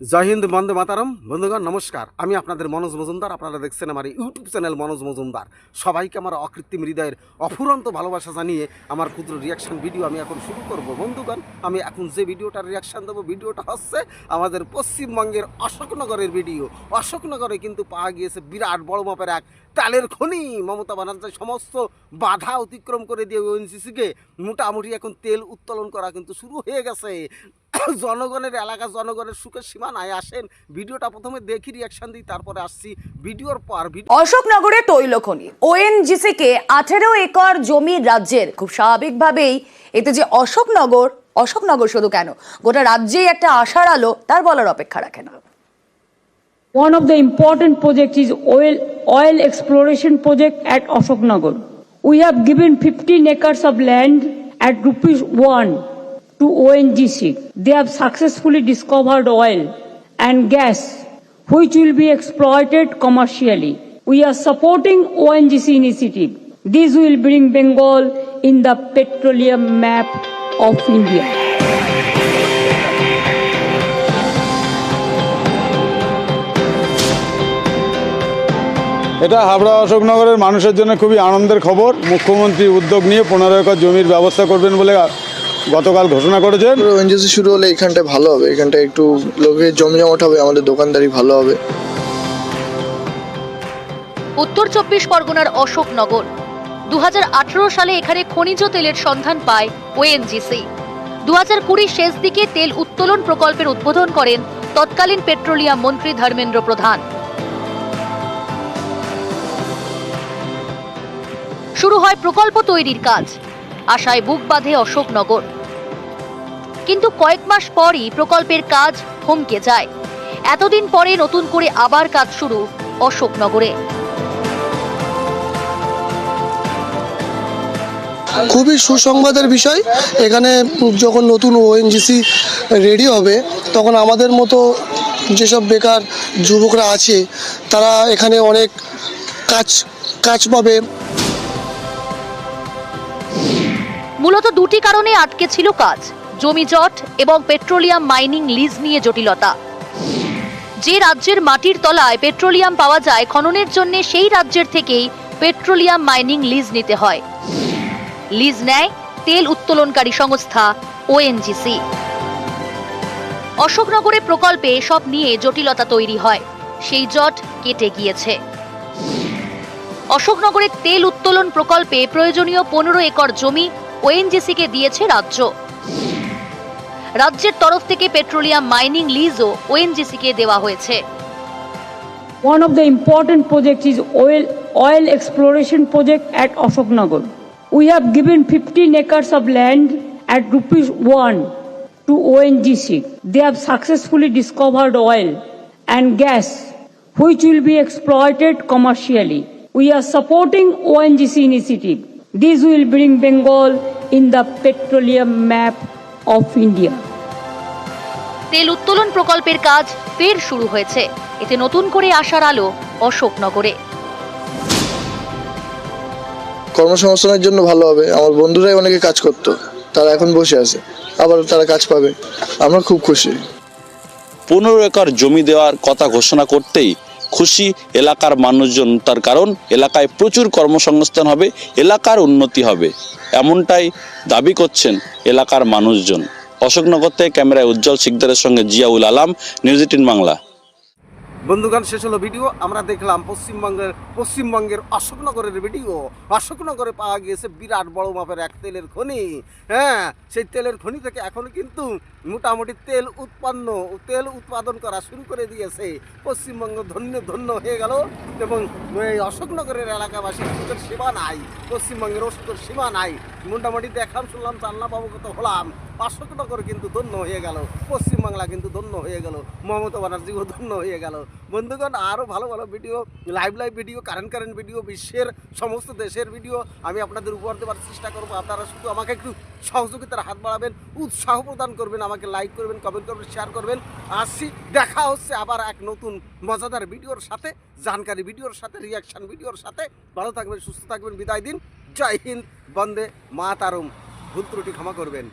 জয় হিন্দ, বন্দে মাতারম। বন্ধুগণ, নমস্কার। আমি আপনাদের মনোজ মজুমদার। আপনারা দেখছেন আমার ইউটিউব চ্যানেল মনোজ মজুমদার। সবাইকে আমার অকৃত্রিম হৃদয়ের অফুরন্ত ভালোবাসা জানিয়ে আমার ক্ষুদ্র রিয়াকশন ভিডিও আমি এখন শুরু করব। বন্ধুগণ, আমি এখন যে ভিডিওটার রিয়াকশন দেবো, ভিডিওটা হচ্ছে আমাদের পশ্চিমবঙ্গের অশোকনগরের ভিডিও অশোকনগরে কিন্তু পাওয়া গিয়েছে বিরাট বড় মাপের এক তালের খনি। মমতা ব্যানার্জি সমস্ত বাধা অতিক্রম করে দিয়ে ওএনসিসিকে মোটামুটি এখন তেল উত্তোলন করা কিন্তু শুরু হয়ে গেছে। জনগণের এলাকা জনগণের সুখের সীমানায় আসেন। ভিডিওটা প্রথমে দেখি রিয়াকশন দিই তারপরে আসছি ভিডিওর পর। ভিডিও অশোকনগরে তৈলখনি। ওএনজিসি কে আঠেরো একর জমি রাজ্যের। খুব স্বাভাবিকভাবেই এতে যে অশোকনগর অশোকনগর শুধু কেন? গোটা রাজ্যেই একটা আশার আলো তার বলার অপেক্ষা রাখে না। One of the important projects is oil, oil exploration project at Ashoknagar. We have given 15 acres of land at rupees 1 to ONGC. They have successfully discovered oil and gas which will be exploited commercially. We are supporting ONGC initiative. This will bring Bengal in the petroleum map of India. এটা হাবড়া অশোকনগরের মানুষের জন্য খুবই আনন্দের খবর মুখ্যমন্ত্রী উদ্যোগ নিয়ে পনেরো একর জমির ব্যবস্থা করবেন বলে গতকাল ঘোষণা করেছেন? ওএনজিসি শুরু হলে এখানটায় ভালো হবে এখানটায় একটু লোকের জমি জমাট হবে আমাদের দোকানদারি ভালো হবে। উত্তর চব্বিশ পরগনার অশোকনগর। দু হাজার আঠেরো সালে এখানে খনিজ তেলের সন্ধান পায় ওএনজিসি দু হাজার কুড়ি শেষ দিকে তেল উত্তোলন প্রকল্পের উদ্বোধন করেন তৎকালীন পেট্রোলিয়াম মন্ত্রী ধর্মেন্দ্র প্রধান। শুরু হয় প্রকল্প তৈরির কাজ। আশায় বুক বাঁধে অশোকনগর। কিন্তু কয়েক মাস পরই প্রকল্পের কাজ থমকে যায়। এতদিন পরে নতুন করে আবার কাজ শুরু অশোকনগরে। খুবই সুসংবাদের বিষয়। এখানে যখন নতুন ওএনজিসি রেডি হবে তখন আমাদের মতো যেসব বেকার যুবকরা আছে তারা এখানে অনেক কাজ কাজ পাবে। মূলত দুটি কারণে আটকে ছিল কাজ। জমি জট এবং পেট্রোলিয়াম মাইনিং লিজ নিয়ে জটিলতা। যে রাজ্যের মাটির তলায় পেট্রোলিয়াম পাওয়া যায়, খননের জন্য সেই রাজ্যের থেকেই পেট্রোলিয়াম মাইনিং লিজ নিতে হয়। লিজ নেয় তেল উত্তোলনকারী সংস্থা ওএনজিসি। অশোকনগরে প্রকল্পে সব নিয়ে জটিলতা তৈরি হয়। সেই জট কেটে গিয়েছে। অশোকনগরের তেল উত্তোলন প্রকল্পে প্রয়োজনীয় পনেরো একর জমি ওএনজিসিকে দিয়েছে রাজ্য। রাজ্যের তরফ থেকে পেট্রোলিয়াম মাইনিং লিজও ওএনজিসি কে দেওয়া হয়েছে। One of the important project is oil oil exploration project at Ashoknagar we have given fifteen acres of land at rupees one two ONGC they have successfully discovered oil and gas which will be exploited commercially we are supporting ONGC initiative this will bring Bengal in the petroleum map of India তেল উত্তোলন প্রকল্পের কাজ ফের শুরু হয়েছে। এতে নতুন করে আসার আলো অশোকনগরে। কর্মসংস্থানের জন্য ভালো হবে। আমার বন্ধুরাই অনেকে কাজ করতো। তারা এখন বসে আছে। আবার তারা কাজ পাবে। আমরা খুব খুশি। পনেরো একর জমি দেওয়ার কথা ঘোষণা করতেই খুশি এলাকার মানুষজন। তার কারণ এলাকায় প্রচুর কর্মসংস্থান হবে এলাকার উন্নতি হবে। এমনটাই দাবি করছেন এলাকার মানুষজন। অশোকনগর থেকে ক্যামেরায় উজ্জ্বল শিকদারের সঙ্গে জিয়াউল আলাম, নিউজ এইটিন বাংলা। বন্ধুগান শেষ হলো ভিডিও। আমরা দেখলাম পশ্চিমবঙ্গের পশ্চিমবঙ্গের অশোকনগরের ভিডিও। অশোকনগরে পাওয়া গিয়েছে বিরাট বড় মাপের এক তেলের খনি। হ্যাঁ সেই তেলের খনি থেকে এখনও কিন্তু মোটামুটি তেল উৎপন্ন। তেল উৎপাদন করা শুরু করে দিয়েছে। পশ্চিমবঙ্গ ধন্য ধন্য হয়ে গেল এবং এই অশোকনগরের এলাকাবাসীর সুখের সীমা নাই। পশ্চিমবঙ্গের সুখের সীমা নাই। মোটামুটি দেখলাম শুনলাম চান্না বাবু কত হলাম। অশোকনগর কিন্তু ধন্য হয়ে গেল পশ্চিমবাংলা কিন্তু ধন্য হয়ে গেল, মমতা ব্যানার্জিও ধন্য হয়ে গেল। বন্ধুগণ আরও ভালো ভালো video live live video current current video বিশ্বের সমস্ত দেশের ভিডিও আমি আপনাদের উপহার দেওয়ার চেষ্টা করব। আপনারা শুধু আমাকে একটু সহযোগিতার হাত বাড়াবেন, উৎসাহ প্রদান করবেন, আমাকে লাইক করবেন কমেন্ট করবেন শেয়ার করবেন। আসছি, দেখা হচ্ছে আবার এক নতুন মজাদার ভিডিওর সাথে, জানকারি ভিডিওর সাথে রিয়াকশান ভিডিওর সাথে। ভালো থাকবেন, সুস্থ থাকবেন, বিদায় দিন। জয় হিন্দ, বন্দে মা তারুম ভুল ত্রুটি ক্ষমা করবেন।